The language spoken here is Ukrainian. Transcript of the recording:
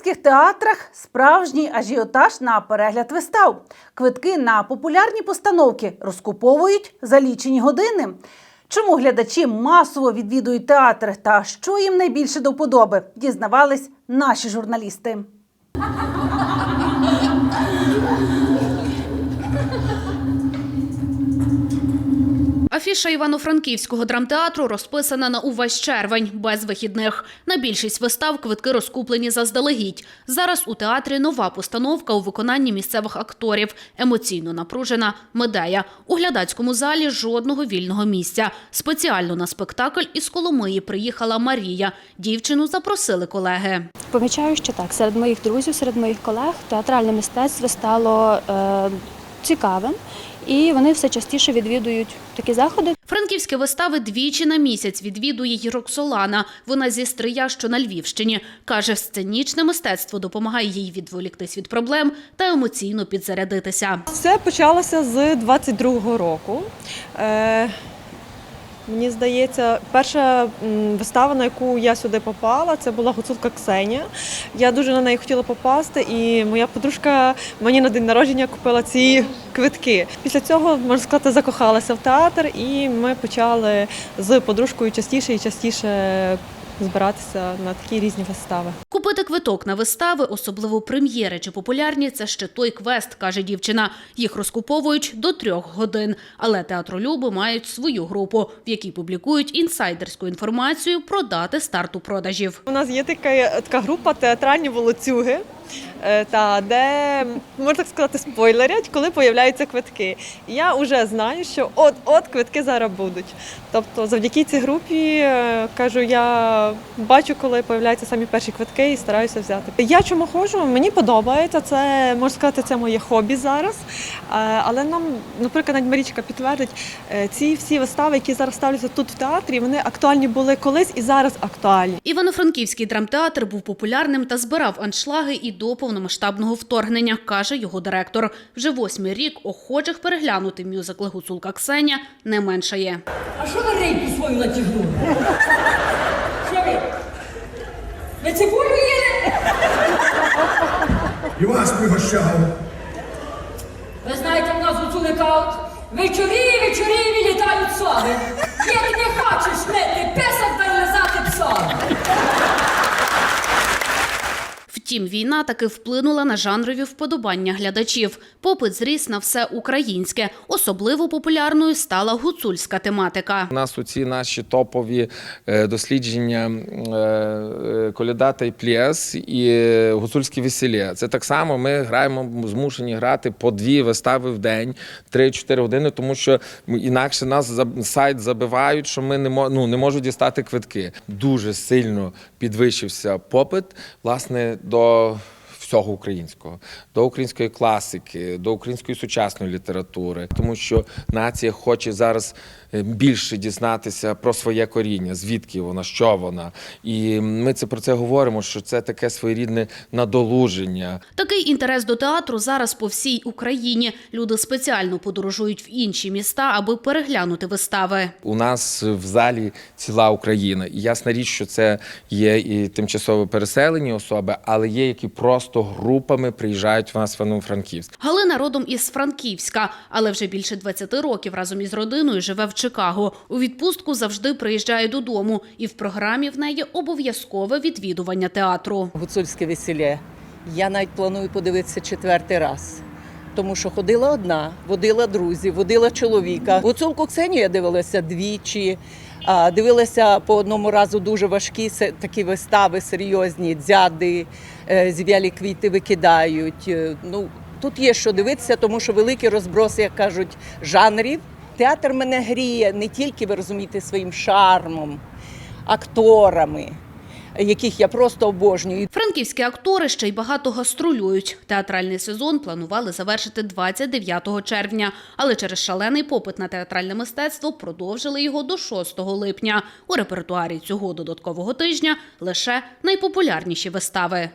українських театрах справжній ажіотаж на перегляд вистав. Квитки на популярні постановки розкуповують за лічені години. Чому глядачі масово відвідують театр та що їм найбільше до вподоби, дізнавались наші журналісти. Афіша Івано-Франківського драмтеатру розписана на увесь червень, без вихідних. На більшість вистав квитки розкуплені заздалегідь. Зараз у театрі нова постановка у виконанні місцевих акторів. Емоційно напружена медея. У глядацькому залі жодного вільного місця. Спеціально на спектакль із Коломиї приїхала Марія. Дівчину запросили колеги. Помічаю, що так, серед моїх друзів, серед моїх колег театральне мистецтво стало е, цікавим, і вони все частіше відвідують такі заходи. Франківські вистави двічі на місяць відвідує й Роксолана. Вона зі Стрия, що на Львівщині. Каже, сценічне мистецтво допомагає їй відволіктись від проблем та емоційно підзарядитися. Все почалося з 22-го року. Мені здається, перша вистава, на яку я сюди попала, це була гуцулка Ксенія. Я дуже на неї хотіла попасти, і моя подружка мені на день народження купила ці квитки. Після цього, можна сказати, закохалася в театр, і ми почали з подружкою частіше і частіше збиратися на такі різні вистави. Купити квиток на вистави, особливо прем'єри чи популярні, це ще той квест, каже дівчина. Їх розкуповують до трьох годин. Але театролюби мають свою групу, в якій публікують інсайдерську інформацію про дати старту продажів. У нас є така, така група театральні волоцюги, та де можна так сказати, спойлерять, коли появляються квитки. І я вже знаю, що от от квитки зараз будуть. Тобто, завдяки цій групі е, кажу, я бачу, коли появляються самі перші квитки і стараюся взяти. Я чому ходжу? Мені подобається. Це можна сказати, це моє хобі зараз. Е, Але нам, наприклад, навіть Марічка підтвердить, е, ці всі вистави, які зараз ставляться тут в театрі, вони актуальні були колись і зараз актуальні. Івано-Франківський драмтеатр був популярним та збирав аншлаги і до повномасштабного вторгнення, каже його директор. Вже восьмий рік охочих переглянути мюзикл Гуцулка Ксеня не меншає. А що ви рибку свою натягнули? Що ви? Ви цибулю їли? І вас пригощав. Ви знаєте, в нас гуцуликаут. Вечорі, вечорі вилітають сови. Як не хочеш мити Втім, війна таки вплинула на жанрові вподобання глядачів. Попит зріс на все українське. Особливо популярною стала гуцульська тематика. У нас оці наші топові е, дослідження е, Колядата і Плєс і е, гуцульські весілля. Це так само ми граємо, змушені грати по дві вистави в день, 3-4 години, тому що інакше нас сайт забивають, що ми не, ну, не можуть дістати квитки. Дуже сильно підвищився попит, власне, до всього українського, до української класики, до української сучасної літератури, тому що нація хоче зараз е, більше дізнатися про своє коріння, звідки вона, що вона. І ми це про це говоримо, що це таке своєрідне надолуження. Такий інтерес до театру зараз по всій Україні. Люди спеціально подорожують в інші міста, аби переглянути вистави. У нас в залі ціла Україна. І ясна річ, що це є і тимчасово переселені особи, але є які просто групами приїжджають в нас в Івано-Франківськ. Галина родом із Франківська, але вже більше 20 років разом із родиною живе в Чикаго. У відпустку завжди приїжджає додому, і в програмі в неї обов'язкове відвідування театру. гуцульське весілля. Я навіть планую подивитися четвертий раз. Тому що ходила одна, водила друзів, водила чоловіка. Гуцулку Ксенію я дивилася двічі. Дивилася по одному разу дуже важкі такі вистави, серйозні, дзяди, е, зів'ялі квіти викидають. Е, Ну, тут є що дивитися, тому що великий розброс, як кажуть, жанрів. Театр мене гріє не тільки, ви розумієте, своїм шармом, акторами, яких я просто обожнюю. Франківські актори ще й багато гастролюють. Театральний сезон планували завершити 29 червня, але через шалений попит на театральне мистецтво продовжили його до 6 липня. У репертуарі цього додаткового тижня лише найпопулярніші вистави.